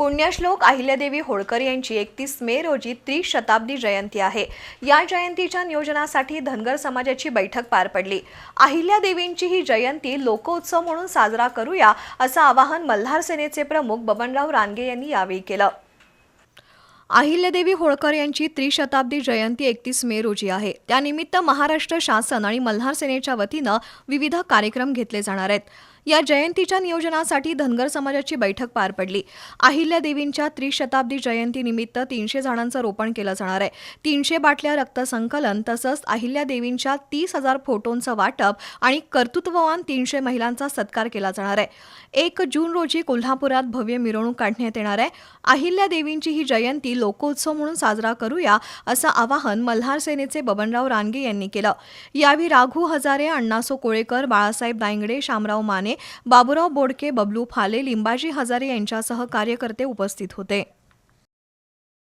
पुण्यश्लोक अहिल्यादेवी होळकर यांची एकतीस मे रोजी त्रिशताब्दी जयंती आहे. या जयंतीच्या नियोजनासाठी धनगर समाजाची बैठक पार पडली. अहिल्यादेवींची ही जयंती लोकोत्सव म्हणून साजरा करूया असं आवाहन मल्हार सेनेचे प्रमुख बबनराव रानगे यांनी यावेळी केलं. अहिल्यादेवी होळकर यांची त्रिशताब्दी जयंती एकतीस मे रोजी आहे. त्यानिमित्त महाराष्ट्र शासन आणि मल्हार सेनेच्या वतीनं विविध कार्यक्रम घेतले जाणार आहेत. या जयंतीच्या नियोजनासाठी धनगर समाजाची बैठक पार पडली. अहिल्यादेवींच्या त्रिशताब्दी जयंतीनिमित्त तीनशे झाडांचं रोपण केलं जाणार आहे. तीनशे बाटल्या रक्तसंकलन तसंच अहिल्यादेवींच्या तीस हजार फोटोंचं वाटप आणि कर्तृत्ववान तीनशे महिलांचा सत्कार केला जाणार आहे. एक जून रोजी कोल्हापुरात भव्य मिरवणूक काढण्यात येणार आहे. अहिल्यादेवींची ही जयंती लोकोत्सव म्हणून साजरा करूया असं आवाहन मल्हार सेनेचे बबनराव रानगे यांनी केलं. यावेळी राघू हजारे अण्णासो कोळेकर बाळासाहेब दायंगडे शामराव माने बाबुराव बोडके बबलू फाले लिंबाजी हजारे यांच्यासह कार्यकर्ते उपस्थित होते.